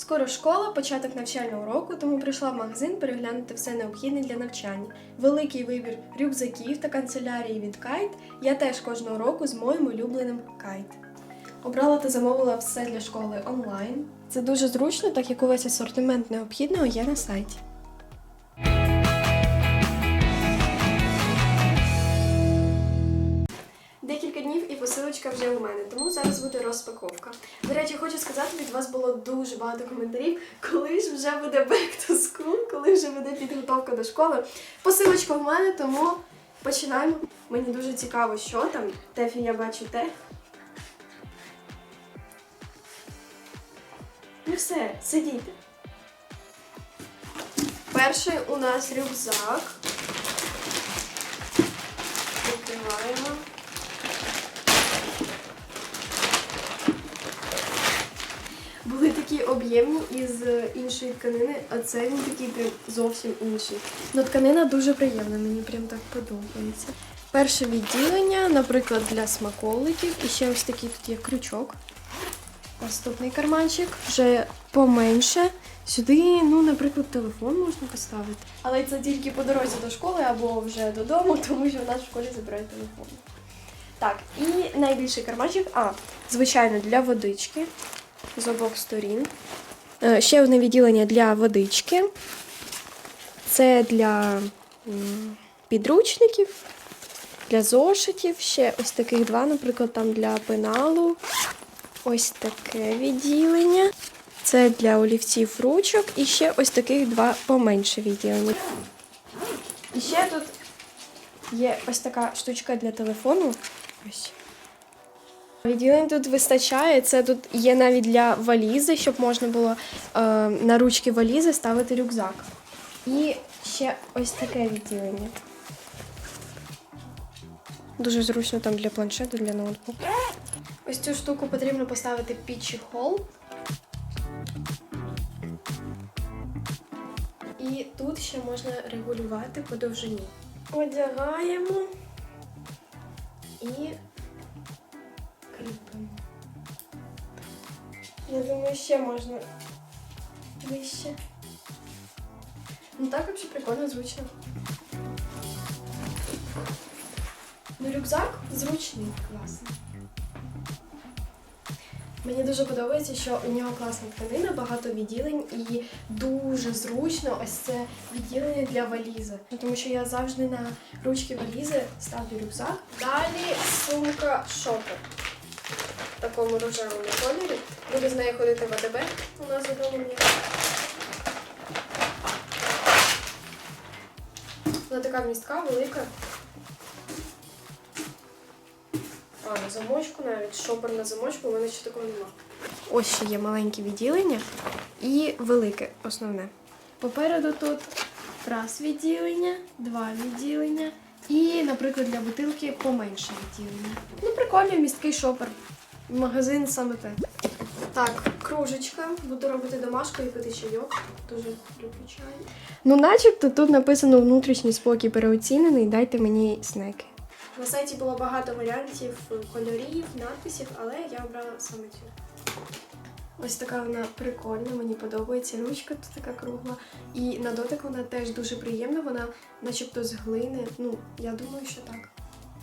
Скоро школа, початок навчального року, тому прийшла в магазин переглянути все необхідне для навчання. Великий вибір рюкзаків та канцелярії від кайт. Я теж кожного року з моїм улюбленим кайт. Обрала та замовила все для школи онлайн. Це дуже зручно, так як увесь асортимент необхідного є на сайті. Посилочка вже у мене, тому зараз буде розпаковка. До речі, хочу сказати, від вас було дуже багато коментарів, коли ж вже буде back to school, коли вже буде підготовка до школи. Посилочка в мене, тому починаємо. Мені дуже цікаво, що там. Тефі, я бачу те. Ну все, сидіти. Перший у нас рюкзак. Відкриваємо. Такі об'ємні із іншої тканини, а це він такий прям зовсім інший. Ну, тканина дуже приємна, мені прям так подобається. Перше відділення, наприклад, для смаколиків. І ще ось такий тут є крючок. Наступний карманчик вже поменше. Сюди, ну, наприклад, телефон можна поставити. Але це тільки по дорозі до школи або вже додому, тому що в нас в школі забирають телефон. Так, і найбільший карманчик, а, звичайно, для водички з обох сторін. Е, Ще одне відділення для водички. Це для підручників, для зошитів. Ще ось таких два, наприклад, там для пеналу. Ось таке відділення. Це для олівців ручок. І ще ось таких два поменше відділення. І ще тут є ось така штучка для телефону. Ось. Відділень тут вистачає. Це тут є навіть для валізи, щоб можна було е, на ручки валізи ставити рюкзак. І ще ось таке відділення. Дуже зручно там для планшету, для ноутбуку. Ось цю штуку потрібно поставити під чехол. І тут ще можна регулювати по довжині. Одягаємо і кріпимо. Я думаю, ще можна вище. Ну так взагалі прикольно, зручно. Ну, рюкзак зручний, класний. Мені дуже подобається, що у нього класна тканина, багато відділень і дуже зручно ось це відділення для валізи. Тому що я завжди на ручки валізи ставлю рюкзак. Далі сумка шопер такому рожевому кольорі. Буду з нею ходити в АТБ. У нас є. Вона така вмістка, велика. А, на замочку навіть. Шопер на замочку, у мене ще такого нема. Ось ще є маленьке відділення і велике основне. Попереду тут раз відділення, два відділення і, наприклад, для бутилки поменше відділення. Ну, прикольний місткий шопер. Магазин саме те. Так, кружечка. Буду робити домашку і пити чайок. Дуже люблю чай. Ну, начебто тут написано внутрішній спокій переоцінений, дайте мені снеки. На сайті було багато варіантів кольорів, надписів, але я обрала саме цю. Ось така вона прикольна, мені подобається. Ручка тут така кругла. І на дотик вона теж дуже приємна, вона начебто з глини. Ну, я думаю, що так.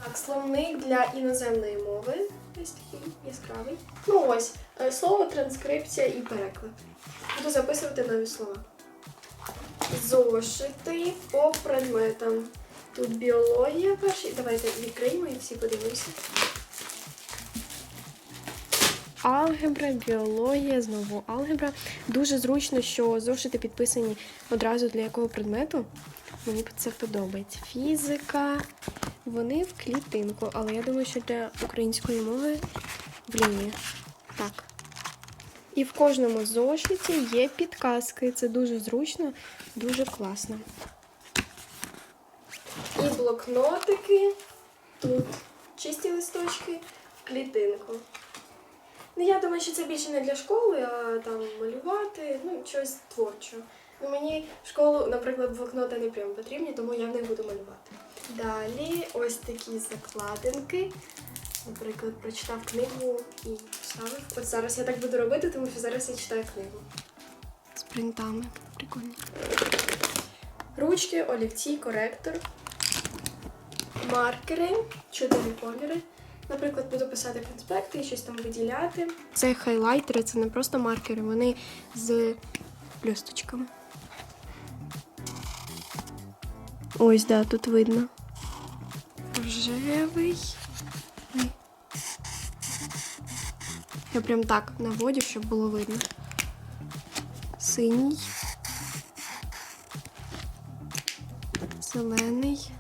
Так, словник для іноземної мови. Ось такий яскравий. Ну ось, е, слово, транскрипція і переклад. Буду записувати нові слова. Зошити по предметам. Тут біологія перший. Давайте відкриємо і всі подивимося. Алгебра, біологія, знову алгебра. Дуже зручно, що зошити підписані одразу для якого предмету. Мені це подобається. Фізика. Вони в клітинку, але я думаю, що для української мови в лінію. Так. І в кожному зошиті є підказки. Це дуже зручно, дуже класно. І блокнотики. Тут чисті листочки, клітинку. Ну, я думаю, що це більше не для школи, а там малювати, ну, щось творчого. Ну, мені в школу, наприклад, блокноти не прям потрібні, тому я них буду малювати. Далі ось такі закладинки. Наприклад, прочитав книгу і вставив. От зараз я так буду робити, тому що зараз я читаю книгу. принтами. Прикольно. Ручки, олівці, коректор, маркери, чотири кольори. Наприклад, буду писати конспекти і щось там виділяти. Це хайлайтери, це не просто маркери, вони з блісточками. Ось, да, тут видно. Рожевий. Я прям так наводю, щоб було видно. Синій. Зелений.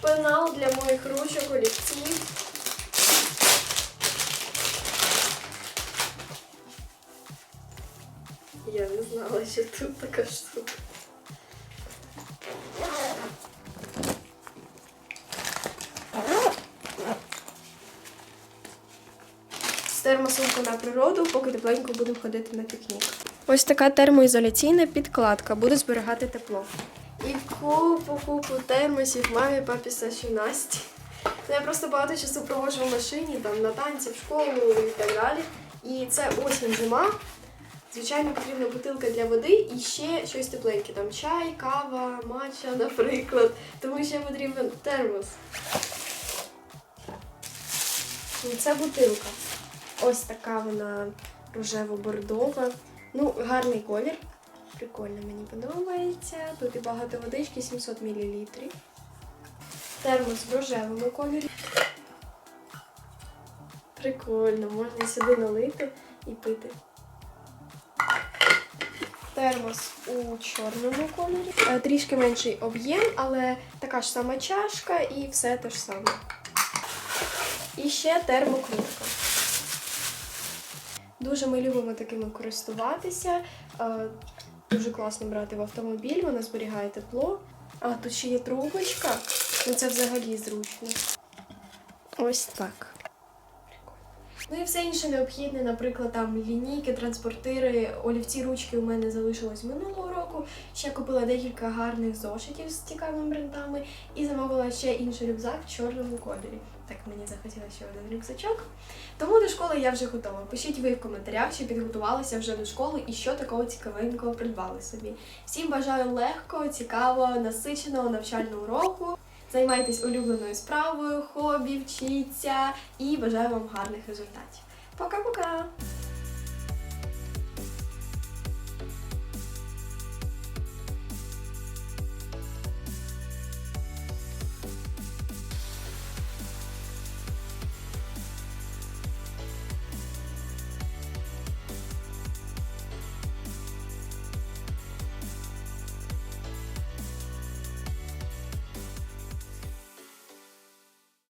Пенал для моїх ручок, олівців. Я не знала, що тут така штука. Термосумку на природу, поки тепленько будемо ходити на пікнік. Ось така термоізоляційна підкладка буде зберігати тепло. І купу купу термосів мамі, папі, Саші, Насті. Я просто багато часу проводжу в машині, там на танці, в школу і так далі. І це осінь зима. Звичайно, потрібна бутилка для води і ще щось тепленьке. Там чай, кава, матча, наприклад. Тому ще потрібен термос. І це бутилка. Ось така вона рожево-бордова. Ну, гарний колір. Прикольно, мені подобається. Тут і багато водички, 700 мл. Термос в рожевому кольорі. Прикольно, можна сюди налити і пити. Термос у чорному кольорі. Е, Трішки менший об'єм, але така ж сама чашка і все те ж саме. І ще термокружка. Дуже ми любимо такими користуватися. Е, Дуже класно брати в автомобіль, вона зберігає тепло. А тут ще є трубочка. Ну це взагалі зручно. Ось так. Ну і все інше необхідне, наприклад, там лінійки, транспортири, олівці, ручки у мене залишилось минулого року. Ще купила декілька гарних зошитів з цікавими брендами і замовила ще інший рюкзак в чорному кольорі. Так мені захотілося ще один рюкзачок. Тому до школи я вже готова. Пишіть ви в коментарях, чи підготувалися вже до школи і що такого цікавенького придбали собі. Всім бажаю легкого, цікавого, насиченого навчального року. Займайтесь улюбленою справою, хобі, вчіться і бажаю вам гарних результатів. Пока-пока!